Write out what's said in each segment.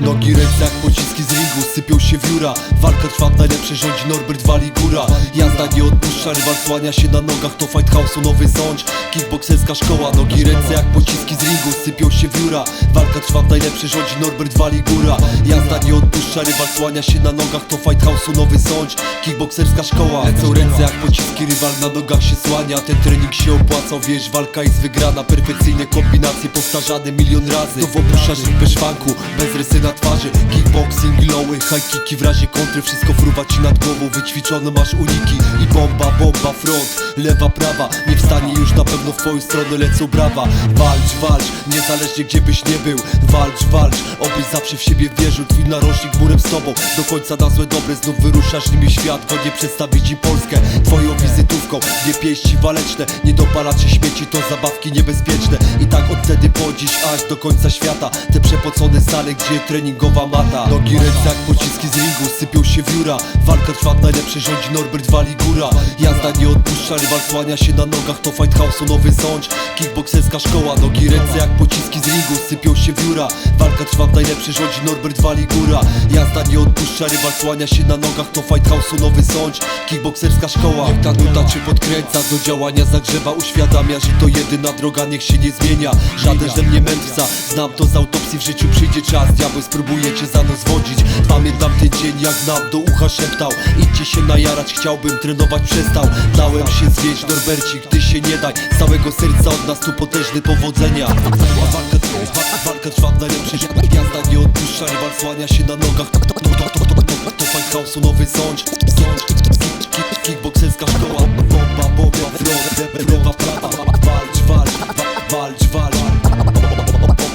Nogi, ręce pociski z ringu Sypią się wióra Walka trwa w najlepszej rządzi Norbert wali góra Jazda nie odpuszcza, rywal słania się na nogach To fight house'u nowy sącz Kickbokserska szkoła Nogi, ręce jak pociski ringu Sypią się wióra Walka trwa w najlepszej rządzi Norbert wali góra Jazda nie odpuszcza, rywal słania się na nogach. To fight house'u nowy sącz Kickbokserska szkoła. Lecą ręce jak pociski, rywal na nogach się słania. Ten trening się opłacał, wiesz, walka jest wygrana. Perfekcyjne kombinacje powtarzane milion razy. To opuszczasz bez szwanku, bez rysy na twarzy. Kickboxing, lowy, high kicki w razie kontry Wszystko fruwa ci nad głową, wyćwiczone masz uniki I bomba, bomba, front, lewa, prawa Nie wstanie już na pewno w twoją stronę lecą brawa. Walcz, walcz, niezależnie gdzie byś nie był Walcz, walcz, obyś zawsze w siebie wierzył Twój narożnik murem z tobą, do końca na złe dobre Znów wyruszasz nimi świat, godnie przedstawić im Polskę Twoją wizytówką, dwie pieści waleczne Nie dopalacze śmieci, to zabawki niebezpieczne. I tak od wtedy po dziś, aż do końca świata Te przepocone sale, gdzie treningowa mata. Nogi, ręce jak sypią się wióra. Walka trwa w najlepszej rządzi, Norbert wali góra. Jazda nie odpuszcza, rywal słania się na nogach To fight house'u nowy sącz, kickbokserska szkoła Nogi, ręce jak pociski z ringu, sypią się wióra. Walka trwa w najlepszej rządzi, Norbert wali góra. Jazda nie odpuszcza, rywal słania się na nogach To fight house'u nowy sącz, kickbokserska szkoła Niech ta nuta cię podkręca, do działania zagrzewa Uświadamia, że to jedyna droga, niech się nie zmienia. Żaden ze mnie mędrca, znam to z autopsji W życiu przyjdzie czas, diabeł spróbuje cię za nos wodzić. Pamiętam ten dzień, jak do ucha szeptał. Idźcie się najarać, chciałbym trenować, przestał. Dałem się zwieść, Norbercik, ty się nie daj. Z całego serca od nas tu potężny powodzenia. Walka, wa- walka trwa w najlepszej nie odpuszcza, rywal słania się na nogach. To, to, to, to, to, to, to house'u nowy sącz Sącz, kick, kick, kickbokserska szkoła. Bomba, bomba, front, lewa, prawa. Walcz, walcz, wa- walcz, walcz.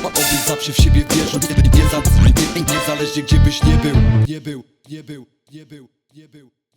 Obyś zawsze w siebie wierzył. Nie, nie, za- nie, Niezależnie gdzie byś nie był. Nie był, nie był, nie był, nie był